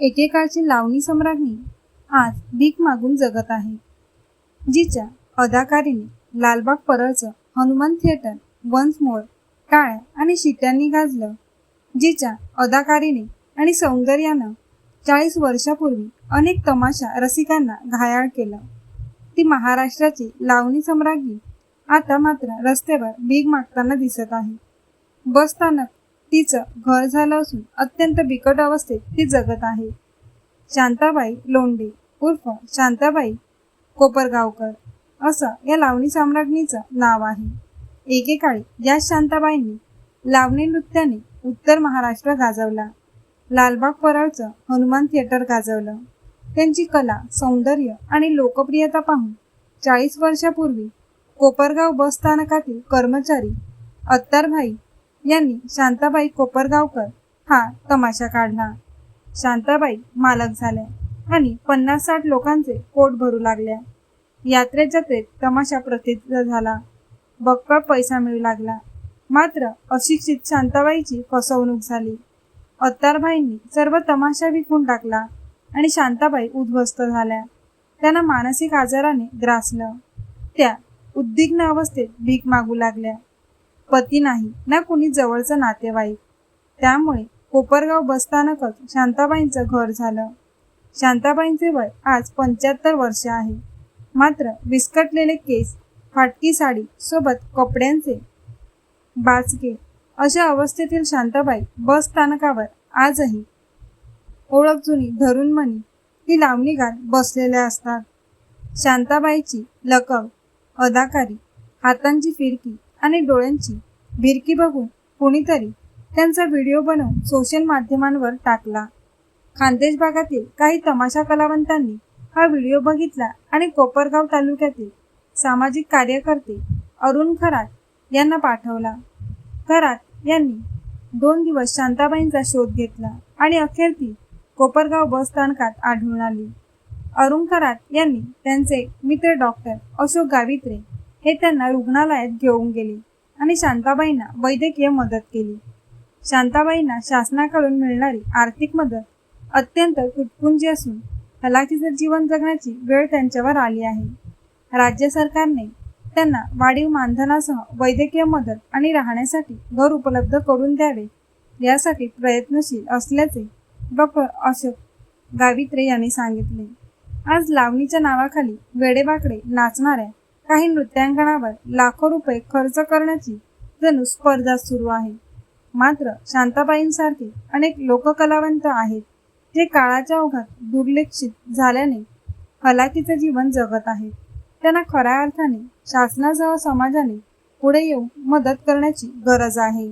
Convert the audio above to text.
एकेकाळची लावणी सम्राज्ञी आज भीक मागून जगत आहे. जिच्या अदाकारीने लालबाग परळचं हनुमान थिएटर वन्स मोर टाळ्या आणि शिट्यांनी गाजलं. जिच्या अदाकारीने आणि सौंदर्यानं चाळीस वर्षापूर्वी अनेक तमाशा रसिकांना घायाळ केलं. ती महाराष्ट्राची लावणी सम्राज्ञी आता मात्र रस्त्यावर भीक मागताना दिसत आहे. बस स्थानक तिचं घर झालं असून अत्यंत बिकट अवस्थेत ती जगत आहे. शांताबाई लोंढे उर्फ शांताबाई कोपरगावकर असं या लावणी सम्राज्ञीचं नाव आहे. एकेकाळी या शांताबाईंनी लावणी नृत्याने उत्तर महाराष्ट्र गाजवला. लालबाग परळचं हनुमान थिएटर गाजवलं. त्यांची कला सौंदर्य आणि लोकप्रियता पाहून चाळीस वर्षापूर्वी कोपरगाव बस स्थानकातील कर्मचारी अत्तारभाई यांनी शांताबाई कोपरगावकर हा तमाशा काढला. शांताबाई मालक झाल्या आणि पन्नास साठ लोकांचे पोट भरू लागल्या. यात्रेत जत्रेत तमाशा प्रसिद्ध झाला. बक्कळ पैसा मिळू लागला. मात्र अशिक्षित शांताबाईची फसवणूक झाली. अत्तारभाईंनी सर्व तमाशा विकून टाकला आणि शांताबाई उद्ध्वस्त झाल्या. त्यांना मानसिक आजाराने ग्रासलं. त्या उद्विग्न अवस्थेत भीक मागू लागल्या. पती नाही ना कुणी जवळचं नातेवाईक. त्यामुळे कोपरगाव बसस्थानकच शांताबाईंचं घर झालं. शांताबाईंचे वय आज पंच्याहत्तर वर्ष आहे. मात्र विस्कटलेले केस फाटकी साडी सोबत कपड्यांचे बाचके अशा अवस्थेतील शांताबाई बस स्थानकावर आजही ओळख जुनी धरून म्हणी ही लावणी गात बसलेल्या असतात. शांताबाईची लकव अदाकारी हातांची फिरकी आणि डोळ्यांची भिरकी बघून कोणीतरी त्यांचा व्हिडिओ बनवून सोशल माध्यमांवर टाकला. खानदेश भागातील काही तमाशा कलावंतांनी हा व्हिडिओ बघितला आणि कोपरगाव तालुक्यातील सामाजिक कार्यकर्ते अरुण खरात यांना पाठवला. खरात यांनी दोन दिवस शांताबाईंचा शोध घेतला आणि अखेर ती कोपरगाव बस स्थानकात आढळून आली. अरुण खरात यांनी त्यांचे मित्र डॉक्टर अशोक गावित्रे हे त्यांना रुग्णालयात घेऊन गेले आणि शांताबाईंना वैद्यकीय मदत केली. शांताबाईंना शासनाकडून मिळणारी आर्थिक मदत अत्यंत तुटपुंजी असून हलाखीचं जीवन जगण्याची वेळ त्यांच्यावर आली आहे. राज्य सरकारने त्यांना वाढीव मानधनासह वैद्यकीय मदत आणि राहण्यासाठी घर उपलब्ध करून द्यावे यासाठी प्रयत्नशील असल्याचे डॉक्टर अशोक गावित्रे यांनी सांगितले. आज लावणीच्या नावाखाली वेडेबाकडे नाचणाऱ्या काही नृत्यांगणावर लाखो रुपये खर्च करण्याची जणू स्पर्धा सुरू आहे. मात्र शांताबाईंसारखे अनेक लोककलावंत आहेत जे काळाच्या ओघात दुर्लक्षित झाल्याने हलाकीचं जीवन जगत आहेत. त्यांना खऱ्या अर्थाने शासनासह समाजाने पुढे येऊन मदत करण्याची गरज आहे.